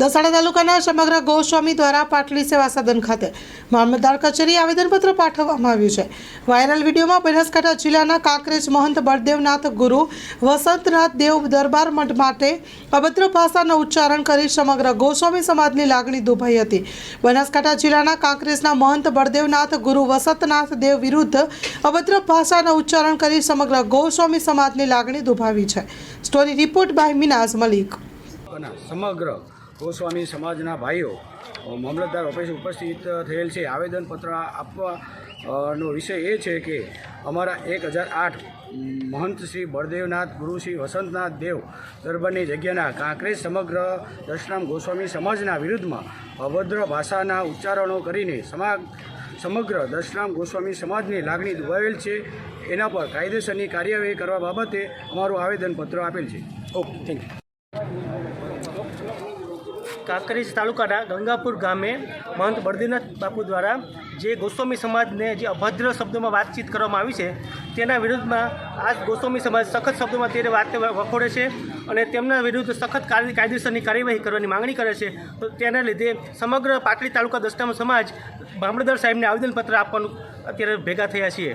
દસાડા તાલુકાના સમગ્ર ગૌસ્વામી દ્વારા પાટલી સેવા સદન ખાતે મામલતદાર કચેરી આવેદનપત્ર પાઠવવામાં આવ્યું છે. વાયરલ વિડીયોમાં બનાસકાંઠા જિલ્લાના કાંકરેજ મહંત બળદેવનાથ ગુરુ, વસંતનાથ દેવ દરબાર મઠ માટે અભદ્ર ભાષાનો ઉચ્ચારણ કરી સમગ્ર ગૌસ્વામી સમાજની લાગણી દુભાઈ હતી. બનાસકાંઠા જિલ્લાના કાંકરેજના મહંત બળદેવનાથ ગુરુ, વસંતનાથ દેવ વિરુદ્ધ અભદ્ર ભાષાનો ઉચ્ચારણ કરી સમગ્ર ગૌસ્વામી સમાજની લાગણી દુભાવી છે. Story report by Minaz Malik. સમગ્ર ગોસ્વામી સમાજના ભાઈઓ મામલતદાર ઓફિસે ઉપસ્થિત થયેલ છે. આવેદનપત્ર આપવા નો વિષય એ છે કે અમારા એક હજાર આઠ મહંત શ્રી બળદેવનાથ, ગુરુ શ્રી વસંતનાથ દેવ દરબારની જગ્યાના કાંકરેજ સમગ્ર દશરામ ગોસ્વામી સમાજના વિરુદ્ધમાં અભદ્ર ભાષાના ઉચ્ચારણો કરીને સમા સમગ્ર દશરામ ગોસ્વામી સમાજની લાગણી દુભાવેલ છે. એના પર કાયદેસરની કાર્યવાહી કરવા બાબતે અમારું આવેદનપત્ર આપેલ છે. Okay, thank you. કાંકરેજ તાલુકાના ગંગાપુર ગામે મહંત બળદીનાથ બાપુ દ્વારા જે ગોસ્વામી સમાજને જે અભદ્ર શબ્દોમાં વાતચીત કરવામાં આવી છે, તેના વિરુદ્ધમાં આ ગોસ્વામી સમાજ સખત શબ્દોમાં તે વાત વખોડે છે અને તેમના વિરુદ્ધ સખત કાયદેસરની કાર્યવાહી કરવાની માંગણી કરે છે. તો તેના લીધે સમગ્ર પાટડી તાલુકા દસનામ સમાજ ભામડદર સાહેબને આવેદનપત્ર આપવાનું અત્યારે ભેગા થયા છીએ.